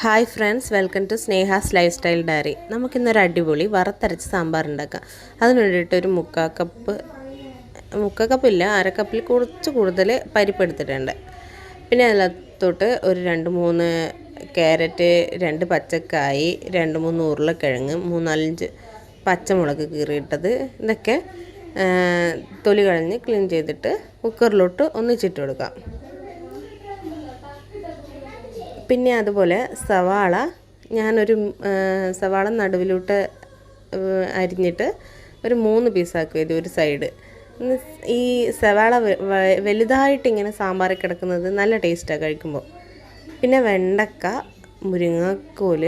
Hi friends welcome to Sneha's life style diary നമുക്കിന്നൊരു അടിപൊളി വറുത്തരച്ച് സാമ്പാർ ഉണ്ടാക്കാം അതിന് വേണ്ടിയിട്ട് ഒരു മുക്കാ കപ്പ് മുക്കാ കപ്പില്ല അര കപ്പിൽ കുറച്ച് കൂടുതൽ പരിപ്പ് എടുത്തിട്ടുണ്ട് പിന്നെ അതിനകത്തോട്ട് ഒരു രണ്ട് മൂന്ന് ക്യാരറ്റ് രണ്ട് പച്ചക്കായി രണ്ട് മൂന്ന് ഉരുളക്കിഴങ്ങ് മൂന്നാലഞ്ച് പച്ചമുളക് കീറിയിട്ടത് ഇതൊക്കെ തൊലി കളഞ്ഞ് ക്ലീൻ ചെയ്തിട്ട് കുക്കറിലോട്ട് ഒന്നിച്ചിട്ട് കൊടുക്കാം. പിന്നെ അതുപോലെ സവാള ഞാനൊരു സവാള നടുവിലോട്ട് അരിഞ്ഞിട്ട് ഒരു മൂന്ന് പീസാക്കും ഇത് ഒരു സൈഡ് ഈ സവാള വലുതായിട്ട് ഇങ്ങനെ സാമ്പാറിൽ കിടക്കുന്നത് നല്ല ടേസ്റ്റാണ് കഴിക്കുമ്പോൾ പിന്നെ വെണ്ടക്ക മുരിങ്ങക്കോൽ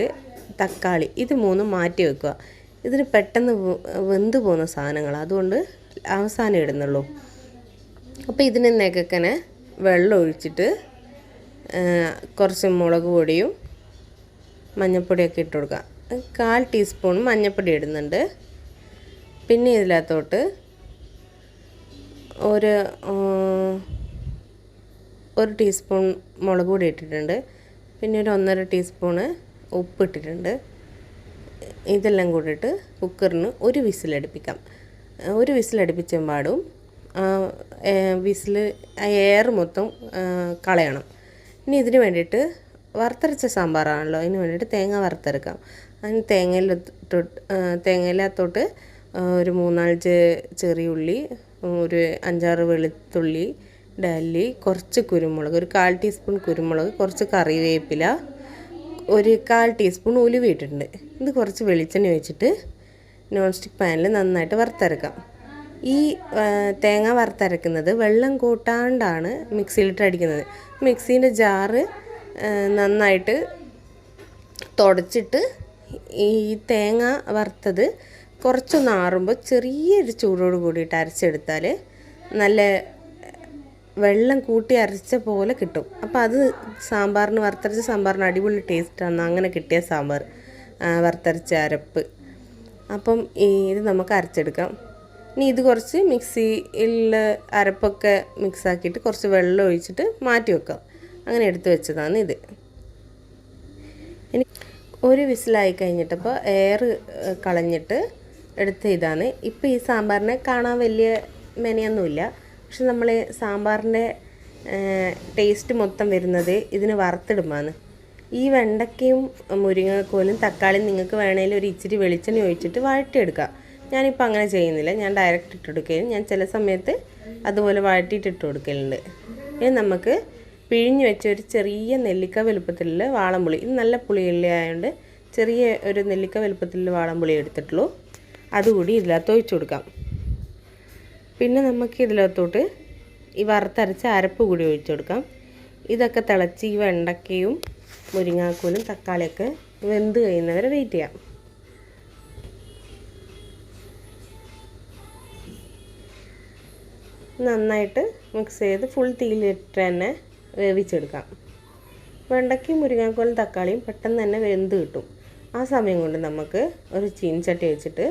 തക്കാളി ഇത് മൂന്നും മാറ്റി വെക്കുക. ഇതിന് പെട്ടെന്ന് വെന്ത് പോകുന്ന സാധനങ്ങളാണ് അതുകൊണ്ട് അവസാനം ഇടുന്നുള്ളൂ. അപ്പോൾ ഇതിന് നെകക്കനെ വെള്ളം ഒഴിച്ചിട്ട് കുറച്ച് മുളക് പൊടിയും മഞ്ഞൾപ്പൊടിയൊക്കെ ഇട്ട് കൊടുക്കുക. കാൽ ടീസ്പൂൺ മഞ്ഞൾപ്പൊടി ഇടുന്നുണ്ട്. പിന്നെ ഇതിനകത്തോട്ട് ഒരു ഒരു ടീസ്പൂൺ മുളക് പൊടി ഇട്ടിട്ടുണ്ട്. പിന്നെ ഒരു ഒന്നര ടീസ്പൂണ് ഉപ്പ് ഇട്ടിട്ടുണ്ട്. ഇതെല്ലാം കൂടിയിട്ട് കുക്കറിന് ഒരു വിസിലടുപ്പിക്കാം ഒരു വിസിലടുപ്പിച്ചും പാടും വിസിൽ എയർ മൊത്തം കളയണം. ഇനി ഇതിന് വേണ്ടിയിട്ട് വറുത്തരച്ച സാമ്പാറാണല്ലോ. അതിന് വേണ്ടിയിട്ട് തേങ്ങ വറുത്തെടുക്കാം. അതിന് തേങ്ങയിലൊട്ട് തേങ്ങയിലത്തോട്ട് ഒരു മൂന്നാലഞ്ച് ചെറിയ ഉള്ളി ഒരു അഞ്ചാറ് വെളുത്തുള്ളി ഡല്ലി കുറച്ച് കുരുമുളക് ഒരു കാൽ ടീസ്പൂൺ കുരുമുളക് കുറച്ച് കറിവേപ്പില ഒരു കാൽ ടീസ്പൂൺ ഉലുവ ഇട്ടിട്ടുണ്ട്. ഇത് കുറച്ച് വെളിച്ചെണ്ണ ഒഴിച്ചിട്ട് നോൺ സ്റ്റിക്ക് പാനിൽ നന്നായിട്ട് വറുത്തരക്കാം ഈ തേങ്ങ വറുത്തരക്കുന്നത് വെള്ളം കൂട്ടാണ്ടാണ് മിക്സിയിലിട്ട് അടിക്കുന്നത്. മിക്സീന്റെ ജാറ് നന്നായിട്ട് തുടച്ചിട്ട് ഈ തേങ്ങ വറുത്തത് കുറച്ചൊന്ന് ആറുമ്പോൾ ചെറിയൊരു ചൂടോട് കൂടിയിട്ട് അരച്ചെടുത്താൽ നല്ല വെള്ളം കൂട്ടി അരച്ച പോലെ കിട്ടും. അപ്പോൾ അത് സാമ്പാറിന് വറുത്തരച്ച സാമ്പാറിന് അടിപൊളി ടേസ്റ്റാണ് അങ്ങനെ കിട്ടിയ സാമ്പാർ വറുത്തരച്ച അരപ്പ്. അപ്പം ഇത് നമുക്ക് അരച്ചെടുക്കാം. ഇനി ഇത് കുറച്ച് മിക്സിയിൽ അരപ്പൊക്കെ മിക്സാക്കിയിട്ട് കുറച്ച് വെള്ളം ഒഴിച്ചിട്ട് മാറ്റി വെക്കാം. അങ്ങനെ എടുത്തു വെച്ചതാണ് ഇത്. ഇനി ഒരു വിസിലായി കഴിഞ്ഞിട്ടപ്പോൾ എയർ കളഞ്ഞിട്ട് എടുത്ത ഇതാണ്. ഇപ്പോൾ ഈ സാമ്പാറിനെ കാണാൻ വലിയ മെനയൊന്നുമില്ല. പക്ഷെ നമ്മൾ സാമ്പാറിന്റെ ടേസ്റ്റ് മൊത്തം വരുന്നത് ഇതിന് വറുത്തിടുമാണ് ഈ വെണ്ടയ്ക്കയും മുരിങ്ങക്കോലും തക്കാളിയും നിങ്ങൾക്ക് വേണമെങ്കിൽ ഒരു ഇച്ചിരി വെളിച്ചെണ്ണ ഒഴിച്ചിട്ട് വഴറ്റിയെടുക്കാം. ഞാനിപ്പോൾ അങ്ങനെ ചെയ്യുന്നില്ല. ഞാൻ ഡയറക്റ്റ് ഇട്ട് കൊടുക്കുകയും ഞാൻ ചില സമയത്ത് അതുപോലെ വഴറ്റിയിട്ട് ഇട്ട് കൊടുക്കലുണ്ട്. ഇനി നമുക്ക് പിഴിഞ്ഞ് വെച്ച ഒരു ചെറിയ നെല്ലിക്ക വലുപ്പത്തിലുള്ള വാളംപുളി. ഇത് നല്ല പുളിയുള്ള ആയതുകൊണ്ട് ചെറിയ ഒരു നെല്ലിക്ക വലുപ്പത്തിലുള്ള വാളംപുളി എടുത്തിട്ടുള്ളൂ. അതുകൂടി ഇതിനകത്ത് ഒഴിച്ചു കൊടുക്കാം. പിന്നെ നമുക്ക് ഇതിനകത്തോട്ട് ഈ വറുത്തരച്ച അരപ്പ് കൂടി ഒഴിച്ചു കൊടുക്കാം. ഇതൊക്കെ തിളച്ച് ഈ വെണ്ടക്കയും മുരിങ്ങാക്കോലും തക്കാളിയൊക്കെ വെന്ത് കഴിയുന്നവരെ വെയിറ്റ് ചെയ്യാം. നന്നായിട്ട് മിക്സ് ചെയ്ത് ഫുൾ തീയിലിട്ട് തന്നെ വേവിച്ചെടുക്കാം. വെണ്ടയ്ക്കും മുരിങ്ങാക്കോലും തക്കാളിയും പെട്ടെന്ന് തന്നെ വെന്ത് കിട്ടും. ആ സമയം കൊണ്ട് നമുക്ക് ഒരു ചീൻചട്ടി വെച്ചിട്ട്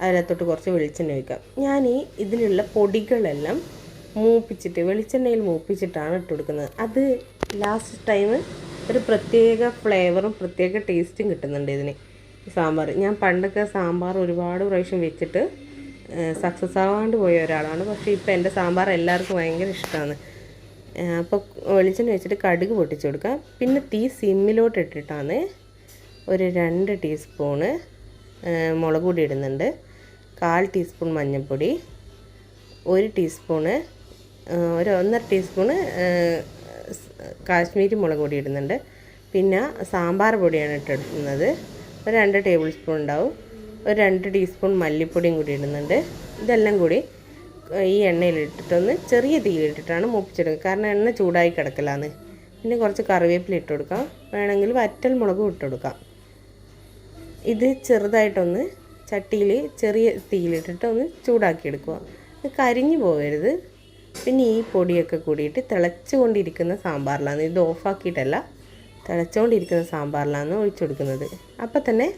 അതിനകത്തോട്ട് കുറച്ച് വെളിച്ചെണ്ണ ഒഴിക്കാം. ഞാൻ ഈ ഇതിലുള്ള പൊടികളെല്ലാം മൂപ്പിച്ചിട്ട് വെളിച്ചെണ്ണയിൽ മൂപ്പിച്ചിട്ടാണ് ഇട്ട് കൊടുക്കുന്നത്. അത് ലാസ്റ്റ് ടൈം ഒരു പ്രത്യേക ഫ്ലേവറും പ്രത്യേക ടേസ്റ്റും കിട്ടുന്നുണ്ട് ഇതിന്. സാമ്പാർ. ഞാൻ പണ്ടൊക്കെ സാമ്പാർ ഒരുപാട് പ്രാവശ്യം വെച്ചിട്ട് സക്സസ് ആവാണ്ട് പോയ ഒരാളാണ്. പക്ഷേ ഇപ്പോൾ എന്റെ സാമ്പാർ എല്ലാവർക്കും ഭയങ്കര ഇഷ്ടമാണ് അപ്പോൾ വെളിച്ചെണ്ണ വെച്ചിട്ട് കടുക് പൊട്ടിച്ച് കൊടുക്കുക പിന്നെ തീ സിമ്മിലോട്ട് ഇട്ടിട്ടാണ് ഒരു രണ്ട് ടീസ്പൂണ് മുളക് പൊടി ഇടുന്നുണ്ട്. കാൽ ടീസ്പൂൺ മഞ്ഞൾപ്പൊടി ഒരു ടീസ്പൂണ് ഒരു ഒന്നര ടീസ്പൂണ് കാശ്മീരി മുളക് പൊടി ഇടുന്നുണ്ട്. പിന്നെ സാമ്പാർ പൊടിയാണ് ഇട്ടെടുക്കുന്നത് ഒരു രണ്ട് ടേബിൾ സ്പൂൺ ഉണ്ടാവും. ഒരു രണ്ട് ടീസ്പൂൺ മല്ലിപ്പൊടിയും കൂടി ഇടുന്നുണ്ട്. ഇതെല്ലാം കൂടി ഈ എണ്ണയിലിട്ടിട്ടൊന്ന് ചെറിയ തീയിലിട്ടിട്ടാണ് മൂപ്പിച്ചെടുക്കുക. കാരണം എണ്ണ ചൂടായി കിടക്കലാന്ന്. പിന്നെ കുറച്ച് കറിവേപ്പില ഇട്ട് കൊടുക്കാം. വേണമെങ്കിൽ വറ്റൽ മുളകും ഇട്ട് കൊടുക്കാം. ഇത് ചെറുതായിട്ടൊന്ന് ചട്ടിയിൽ ചെറിയ തീയിലിട്ടിട്ട് ഒന്ന് ചൂടാക്കിയെടുക്കുക. ഇത് കരിഞ്ഞു പോകരുത്. പിന്നെ ഈ പൊടിയൊക്കെ കൂടിയിട്ട് തിളച്ചുകൊണ്ടിരിക്കുന്ന സാമ്പാറിലാണ്. ഇത് ഓഫാക്കിയിട്ടല്ല തിളച്ചുകൊണ്ടിരിക്കുന്ന സാമ്പാറിലാണ് ഒഴിച്ചു കൊടുക്കുന്നത് അപ്പം തന്നെ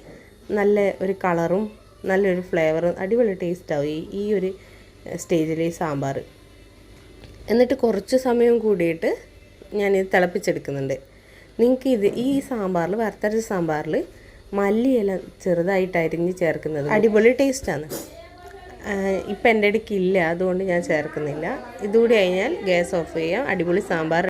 നല്ല ഒരു കളറും നല്ലൊരു ഫ്ലേവറും അടിപൊളി ടേസ്റ്റാവും ഈ ഈ ഒരു സ്റ്റേജിലെ ഈ സാമ്പാർ. എന്നിട്ട് കുറച്ച് സമയം കൂടിയിട്ട് ഞാനിത് തിളപ്പിച്ചെടുക്കുന്നുണ്ട്. നിങ്ങൾക്ക് ഇത് ഈ സാമ്പാറിൽ വറുത്തരച്ച സാമ്പാറിൽ മല്ലിയില ചെറുതായിട്ട് അരിഞ്ഞ് ചേർക്കുന്നത് അടിപൊളി ടേസ്റ്റാണ് ഇപ്പം എന്റെ ഇടയ്ക്ക് അതുകൊണ്ട് ഞാൻ ചേർക്കുന്നില്ല. ഇതുകൂടി കഴിഞ്ഞാൽ ഗ്യാസ് ഓഫ് ചെയ്യാം. അടിപൊളി സാമ്പാർ